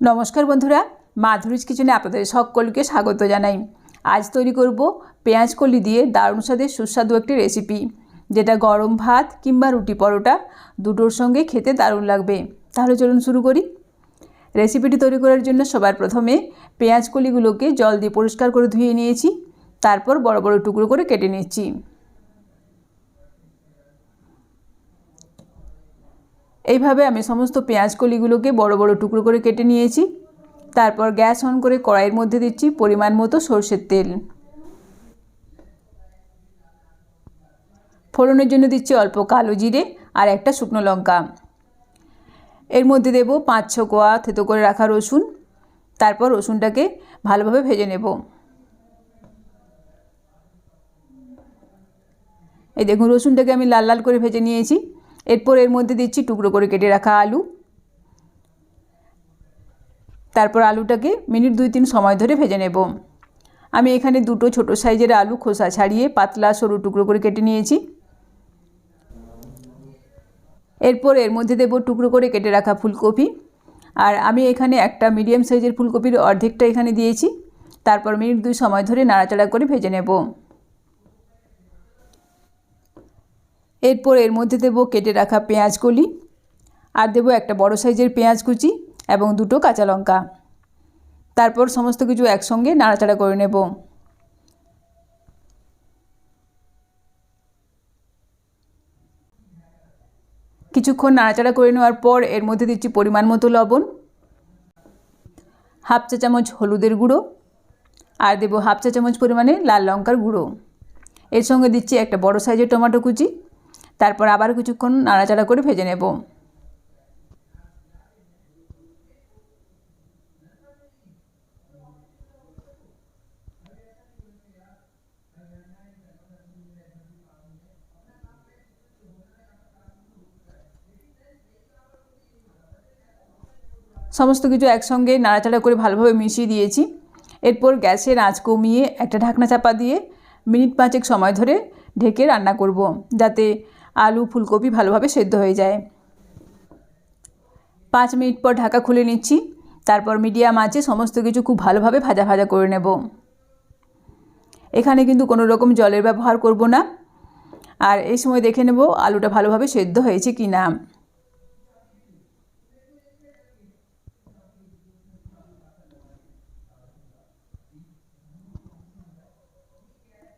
নমস্কার বন্ধুরা, মাধুরীজ কিচেনে আপনাদের সকলকে স্বাগত জানাই। আজ তৈরি করব পেঁয়াজ কলি দিয়ে দারুণ স্বাদের সুস্বাদু একটি রেসিপি, যেটা গরম ভাত কিংবা রুটি পরোটা দুটোর সঙ্গে খেতে দারুণ লাগবে। তাহলে চলুন শুরু করি। রেসিপিটি তৈরি করার জন্য সবার প্রথমে পেঁয়াজ কলিগুলোকে জল দিয়ে পরিষ্কার করে ধুয়ে নিয়েছি, তারপর বড় বড় টুকরো করে কেটে নিচ্ছি। এইভাবে আমি সমস্ত পেঁয়াজ কলিগুলোকে বড় বড় টুকরো করে কেটে নিয়েছি। তারপর গ্যাস অন করে কড়াইয়ের মধ্যে দিচ্ছি পরিমাণ মতো সর্ষের তেল। ফোড়নের জন্য দিচ্ছি অল্প কালো জিরে আর একটা শুকনো লঙ্কা। এর মধ্যে দেব পাঁচ ছ কোয়া থেতো করে রাখা রসুন। তারপর রসুনটাকে ভালোভাবে ভেজে নেব। এই দেখুন, রসুনটাকে আমি লাল লাল করে ভেজে নিয়েছি। এরপর এর মধ্যে দিচ্ছি টুকরো করে কেটে রাখা আলু। তারপর আলুটাকে মিনিট দুই তিন সময় ধরে ভেজে নেব। আমি এখানে দুটো ছোট সাইজের আলু খোসা ছাড়িয়ে পাতলা সরু টুকরো করে কেটে নিয়েছি। এরপর এর মধ্যে দেব টুকরো করে কেটে রাখা ফুলকপি। আর আমি এখানে একটা মিডিয়াম সাইজের ফুলকপির অর্ধেকটা এখানে দিয়েছি। তারপর মিনিট দুই সময় ধরে নাড়াচাড়া করে ভেজে নেব। এরপর এর মধ্যে দেব কেটে রাখা পেঁয়াজ কলি, আর দেব একটা বড় সাইজের পেঁয়াজ কুচি এবং দুটো কাঁচা লঙ্কা। তারপর সমস্ত কিছু একসঙ্গে নাড়াচাড়া করে নেব। কিছুক্ষণ নাড়াচাড়া করে নেওয়ার পর এর মধ্যে দিচ্ছি পরিমাণ মতো লবণ, হাফ চা চামচ হলুদের গুঁড়ো, আর দেবো হাফ চা চামচ পরিমাণে লাল লঙ্কার গুঁড়ো। এর সঙ্গে দিচ্ছি একটা বড় সাইজের টমেটো কুচি তারপর আবার কিছুক্ষণ নাড়াচাড়া করে ভেজে নেব। সমস্ত কিছু একসঙ্গে নাড়াচাড়া করে ভালোভাবে মিশিয়ে দিয়েছি। এরপর গ্যাসের আঁচ কমিয়ে একটা ঢাকনা চাপা দিয়ে মিনিট পাঁচেক সময় ধরে ঢেকে রান্না করব, যাতে আলু, ফুলকপি ভালোভাবে সেদ্ধ হয়ে যায়। পাঁচ মিনিট পর ঢাকা খুলে নিচ্ছি। তারপর মিডিয়াম আঁচে সমস্ত কিছু খুব ভালোভাবে ভাজা ভাজা করে নেব। এখানে কিন্তু কোনো রকম জলের ব্যবহার করব না। আর এই সময় দেখে নেব আলুটা ভালোভাবে সেদ্ধ হয়েছে কি না।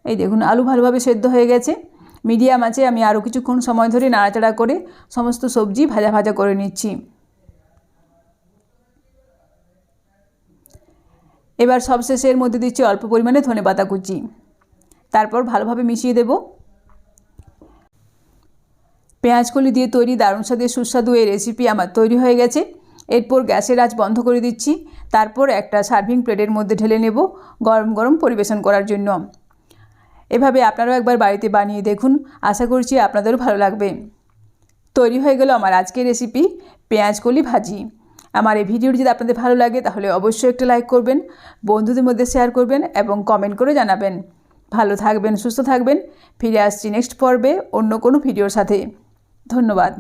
এই দেখুন, আলু ভালোভাবে সেদ্ধ হয়ে গেছে। মিডিয়াম আছে আমি আরও কিছুক্ষণ সময় ধরে নাড়াচাড়া করে সমস্ত সবজি ভাজা ভাজা করে নিচ্ছি। এবার সবশেষে এর মধ্যে দিচ্ছি অল্প পরিমাণে ধনে পাতা কুচি। তারপর ভালোভাবে মিশিয়ে দেব। পেঁয়াজকলি দিয়ে তৈরি দারুণ স্বাদের সুস্বাদু এই রেসিপি আমার তৈরি হয়ে গেছে। এরপর গ্যাসের আঁচ বন্ধ করে দিচ্ছি। তারপর একটা সার্ভিং প্লেটের মধ্যে ঢেলে নেব গরম গরম পরিবেশন করার জন্য। এভাবে আপনারাও একবার বাড়িতে বানিয়ে দেখুন। আশা করছি আপনাদেরও ভালো লাগবে। তৈরি হয়ে গেল আমার আজকের রেসিপি পেঁয়াজ কলি ভাজি। আমার এই ভিডিওটি যদি আপনাদের ভালো লাগে, তাহলে অবশ্যই একটা লাইক করবেন, বন্ধুদের মধ্যে শেয়ার করবেন এবং কমেন্ট করে জানাবেন। ভালো থাকবেন, সুস্থ থাকবেন। ফিরে আসছি নেক্সট পর্বে অন্য কোনো ভিডিওর সাথে। ধন্যবাদ।